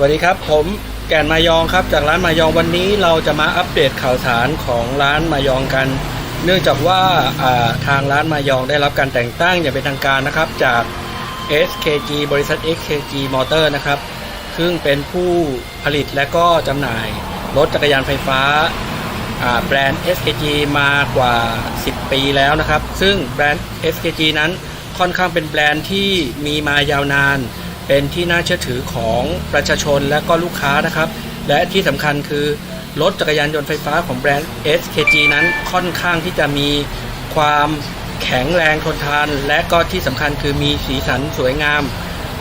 สวัสดีครับ ผมแก่นมายองครับ จากร้านมายองวันนี้เราจะมาอัปเดตข่าวสารของร้านมายองกัน เนื่องจากว่าาทางร้านมายองได้รับการแต่งตั้งอย่างเป็นทางการนะครับ จาก SKG บริษัท SKG Motor นะครับ ซึ่งเป็นผู้ผลิตและก็จำหน่ายรถจักรยานไฟฟ้าาแบรนด์ SKG มากว่า 10 ปีแล้วนะครับ ซึ่งแบรนด์ SKG นั้นค่อนข้างเป็นแบรนด์ที่มีมายาวนาน เป็นที่น่าเชื่อถือของประชาชนและก็ลูกค้านะครับ และที่สำคัญคือ รถจักรยานยนต์ไฟฟ้าของแบรนด์ SKG นั้นค่อนข้างที่จะมีความแข็งแรงทนทาน และก็ที่สำคัญคือมีสีสันสวยงาม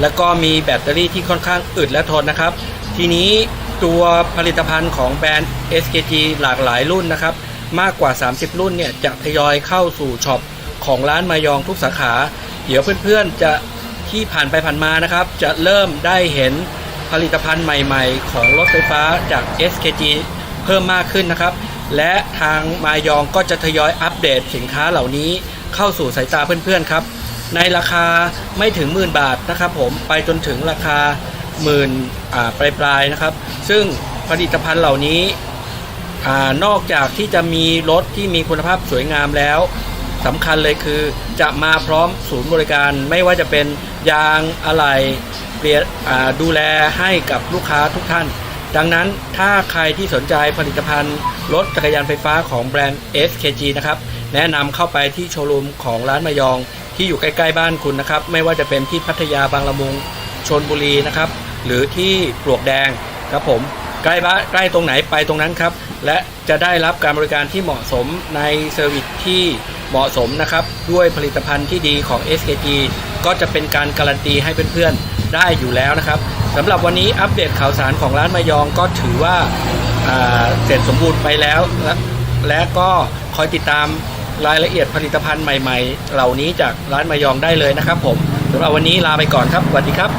แล้วก็มีแบตเตอรี่ที่ค่อนข้างอึดและทนนะครับ ทีนี้ตัวผลิตภัณฑ์ของแบรนด์ SKG หลากหลายรุ่นนะครับ มากกว่า 30 รุ่นเนี่ยจะทยอยเข้าสู่ช็อปของร้านมายองทุกสาขา เดี๋ยวเพื่อนๆจะ ที่ผ่านไปผ่านมานะครับ จะเริ่มได้เห็นผลิตภัณฑ์ใหม่ๆ ของรถไฟฟ้าจาก SKG เพิ่มมากขึ้นนะครับ และทางมายองก็จะทยอยอัปเดตสินค้าเหล่านี้เข้าสู่สายตาเพื่อนๆครับ ในราคาไม่ถึงหมื่นบาทนะครับผมไปจนถึงราคาหมื่นปลายๆนะครับ ซึ่งผลิตภัณฑ์เหล่านี้อนอกจากที่จะมีรถที่มีคุณภาพสวยงามแล้ว สำคัญเลยคือ จะมาพร้อมศูนย์บริการไม่ว่าจะเป็นยางอะไหล่เปลี่ยนดูแลให้กับลูกค้าทุกท่าน ดังนั้นถ้าใครที่สนใจผลิตภัณฑ์ รถจักรยานไฟฟ้าของแบรนด์ SKG นะครับ แนะนำเข้าไปที่โชว์รูมของร้านมายอง ที่อยู่ใกล้ๆบ้านคุณนะครับ ไม่ว่าจะเป็นที่พัทยาบางละมุงชนบุรีนะครับ หรือที่ปลวกแดงครับผมใกล้บ้านใกล้ตรงไหนไปตรงนั้นครับ และจะได้รับการบริการที่เหมาะสมในเซอร์วิสที่ เหมาะสมนะครับ ด้วยผลิตภัณฑ์ที่ดีของ SKG ก็จะเป็นการการันตีให้เพื่อนๆได้อยู่แล้วนะครับสำหรับวันนี้อัปเดตข่าวสารของร้านมายองก็ถือว่าอ่าเสร็จสมบูรณ์ไปแล้วและและก็คอยติดตามรายละเอียดผลิตภัณฑ์ใหม่ ๆ เหล่านี้จากร้านมายองได้เลยนะครับ ผมสำหรับวันนี้ลาไปก่อนครับสวัสดีครับ